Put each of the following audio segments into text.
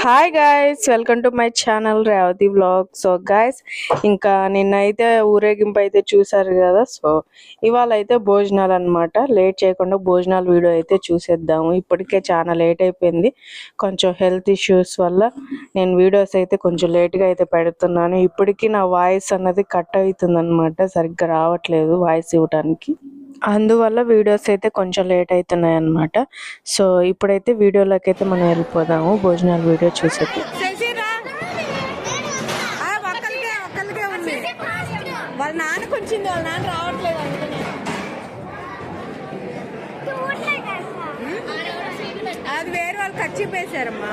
Hi guys welcome to my channel Revathi vlog so guys ఇంకా నిన్నైతే ఊరేగింపు అయితే చూసారు కదా. సో ఇవాళ అయితే భోజనాలు అన్నమాట. లేట్ చేయకుండా భోజనాలు వీడియో అయితే చూసేద్దాము. ఇప్పటికే చాలా లేట్ అయిపోయింది. కొంచెం హెల్త్ ఇష్యూస్ వల్ల నేను వీడియోస్ అయితే కొంచెం లేట్గా అయితే పెడుతున్నాను. ఇప్పటికీ నా వాయిస్ అన్నది కట్ అవుతుంది అనమాట సరిగ్గా రావట్లేదు వాయిస్ ఇవ్వడానికి అందువల్ల వీడియోస్ అయితే కొంచెం లేట్ అవుతున్నాయి అన్నమాట సో ఇప్పుడైతే వీడియోలోకి అయితే మనం వెళ్ళిపోదాము. భోజనాల వీడియో చూసేది వాళ్ళ నాన్నకు వచ్చింది వాళ్ళ నాన్న రావట్లేదు అది వేరే వాళ్ళు ఖర్చు పేశారమ్మా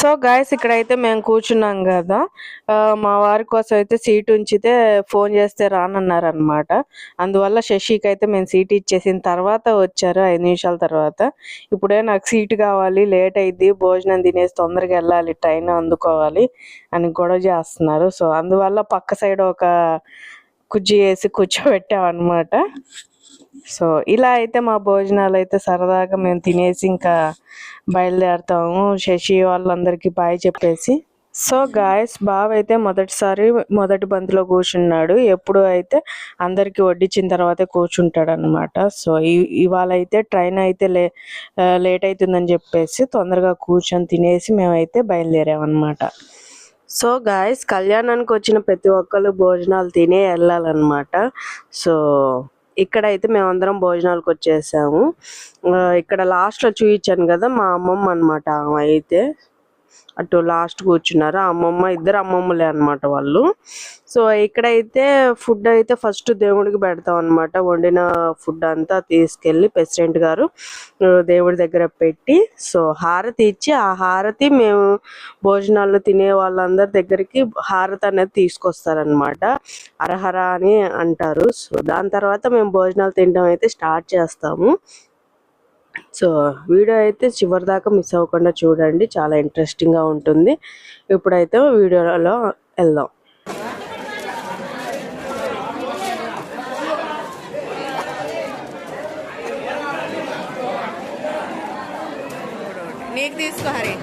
సో గాయస్ ఇక్కడైతే మేము కూర్చున్నాం కదా. ఆ, మా వారి కోసం అయితే సీట్ ఉంచితే ఫోన్ చేస్తే రానన్నారు అనమాట అందువల్ల శశికి అయితే మేము సీట్ ఇచ్చేసిన తర్వాత వచ్చారు ఐదు నిమిషాల తర్వాత. ఇప్పుడే నాకు సీట్ కావాలి లేట్ అయింది భోజనం తినేసి తొందరగా వెళ్ళాలి ట్రైన్ అందుకోవాలి అని గొడవ చేస్తున్నారు. సో అందువల్ల పక్క సైడ్ ఒక కుజ్జి వేసి కూర్చోబెట్టామన్నమాట. సో ఇలా అయితే మా భోజనాలు అయితే సరదాగా మేము తినేసి ఇంకా బయలుదేరుతాము. శశి వాళ్ళందరికీ బాయ్ చెప్పేసి. సో గాయస్ బాబు అయితే మొదటిసారి మొదటి బంతిలో కూర్చున్నాడు. ఎప్పుడు అయితే అందరికీ వడ్డించిన తర్వాతే కూర్చుంటాడు అనమాట సో ఇవాళ అయితే ట్రైన్ అయితే లే లేట్ అవుతుందని చెప్పేసి తొందరగా కూర్చొని తినేసి మేమైతే బయలుదేరామన్నమాట. సో గాయస్ కళ్యాణానికి వచ్చిన ప్రతి ఒక్కరు భోజనాలు తినే వెళ్ళాలన్నమాట. సో ఇక్కడైతే మేమందరం భోజనాలకు వచ్చేసాము ఆ, ఇక్కడ లాస్ట్లో చూపించాను కదా మా అమ్మమ్మ అనమాట అయితే. అటు లాస్ట్ కూర్చున్నారు. అమ్మమ్మ ఇద్దరు అమ్మమ్మలే అన్నమాట వాళ్ళు. సో ఇక్కడైతే ఫుడ్ అయితే ఫస్ట్ దేవుడికి పెడతాం అన్నమాట. వండిన ఫుడ్ అంతా తీసుకెళ్ళి ప్రెసిడెంట్ గారు దేవుడి దగ్గర పెట్టి సో హారతి ఇచ్చి ఆ హారతి మేము భోజనాలు తినే వాళ్ళందరి దగ్గరికి హారతి అనేది తీసుకొస్తారనమాట అరహర అని అంటారు. సో దాని తర్వాత మేము భోజనాలు తినడం అయితే స్టార్ట్ చేస్తాము. సో వీడియో అయితే చివరి దాకా మిస్ అవ్వకుండా చూడండి. చాలా ఇంట్రెస్టింగ్గా ఉంటుంది. ఇప్పుడైతే వీడియోలో వెళ్దాం. నీకు తీసుకో హరి.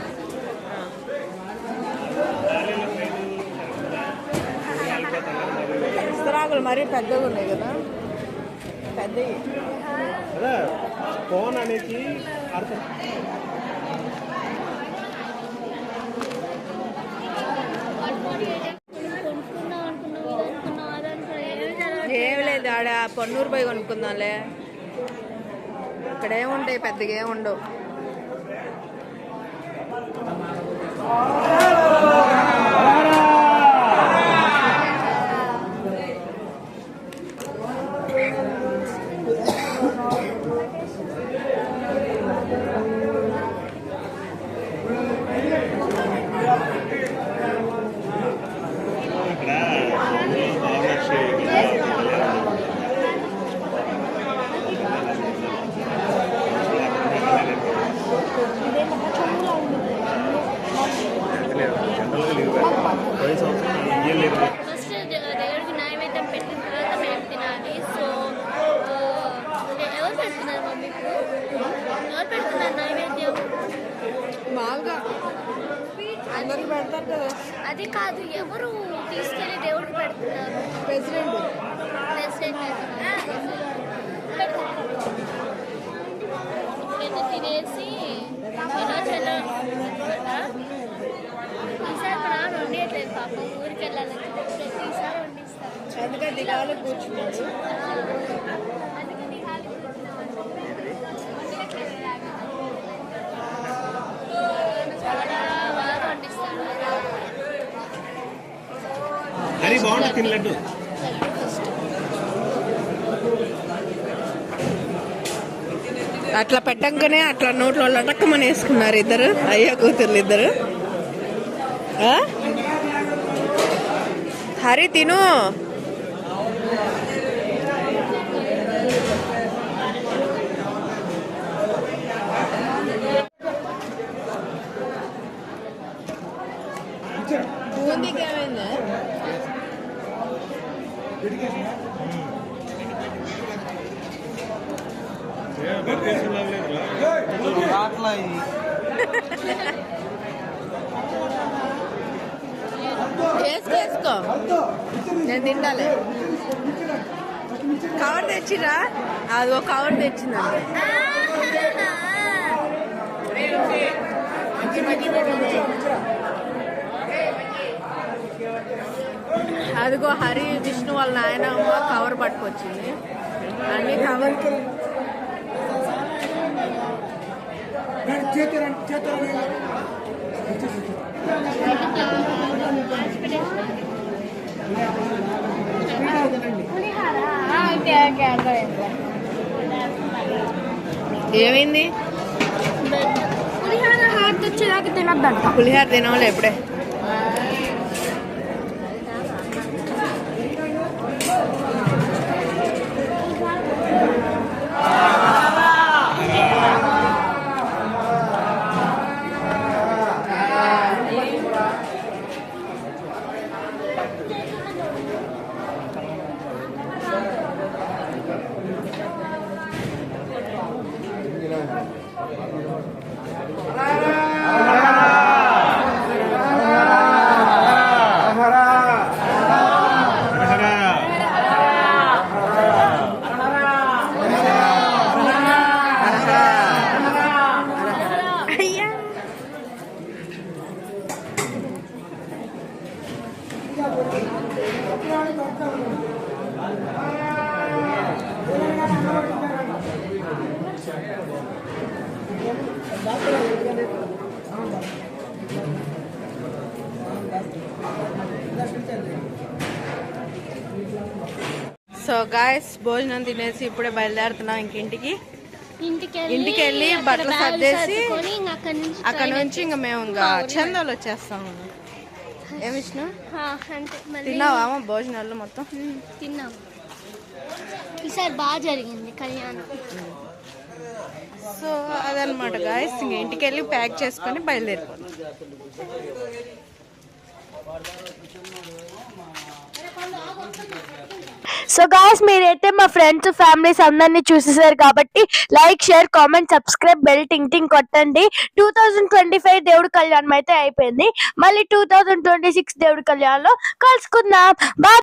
మరీ పెద్దగా ఉన్నాయి కదా. పెద్దవి అదే ఫోన్ అనేది అర్థం. ఏం లేదు ఆడ పన్నూరు పోయి కొనుక్కుందాంలే. ఇక్కడ ఏముంటాయి పెద్దగా ఏమి ఉండవు ఇక్కడ బాగా జనరల్గా లేవు పోయిన సంవత్సరం ఇంకేం లేదు ఫస్ట్ దేవుడికి నైవేద్యం పెట్టిన తర్వాత మేము తినాలి సో ఆ, ఎవరు పెడుతున్నారు మమ్మీకు ఎవరు పెడుతున్నారు నైవేద్యం మామూలుగా అందరికి పెడతారు కదా అది కాదు ఎవరు తీసుకెళ్ళి దేవుడికి పెడుతున్నారు ప్రెసిడెంట్. ఇప్పుడైతే తినేసి? ఈసారి మా నాన్న వండియట్లేదు పాపం ఊరికి వెళ్ళాలని. ప్రతిసారి అందుకే దిగాలి కూర్చున్నాడు అది బాగుంటుంది తినలడ్డు. అట్లా పెట్టంగానే అట్లా నోట్లో లటక్కమని వేసుకున్నారు ఇద్దరు అయ్యా కూతుర్లు ఇద్దరు ఆ? హరి తిను బూందీకి ఏమైంది వేసుకో. వేసుకో నేను తిండాలి కవర్ తెచ్చిరా అది ఒక కవర్ తెచ్చిందండి అదిగో హరి విష్ణు వాళ్ళ నాయనమ్మ కవర్ పట్టుకొచ్చింది. అన్ని కవర్ ఏమైంది? పులిహోర తినద్దంట. పులిహార తినవాళ్ళు ఎప్పుడే అయ్యా సో గాయస్ భోజనం తినేసి ఇప్పుడే బయలుదేరుతున్నాం ఇంక ఇంటికి. వెళ్ళి బట్టలు సర్దేసి అక్కడ నుంచి ఇంకా మేము ఇంకా చందాలు వచ్చేస్తాము. ఏం విష్ణు తిన్నావా భోజనాలు మొత్తం? తిన్నాం. ఈసారి బాగా జరిగింది కళ్యాణం. సో అదనమాట గాయస్ ఇంక ఇంటికి వెళ్ళి ప్యాక్ చేసుకొని బయలుదేరిపోతాం సో గాయస్ మీరైతే మా ఫ్రెండ్స్ ఫ్యామిలీస్ అందరినీ చూసేసారు కాబట్టి like share comment subscribe bell ting ting కొట్టండి. టూ థౌజండ్ ట్వంటీ ఫైవ్ దేవుడి కళ్యాణం అయితే అయిపోయింది. మళ్ళీ టూ థౌజండ్ ట్వంటీ సిక్స్ దేవుడి కళ్యాణంలో కలుసుకుందాం. బాయ్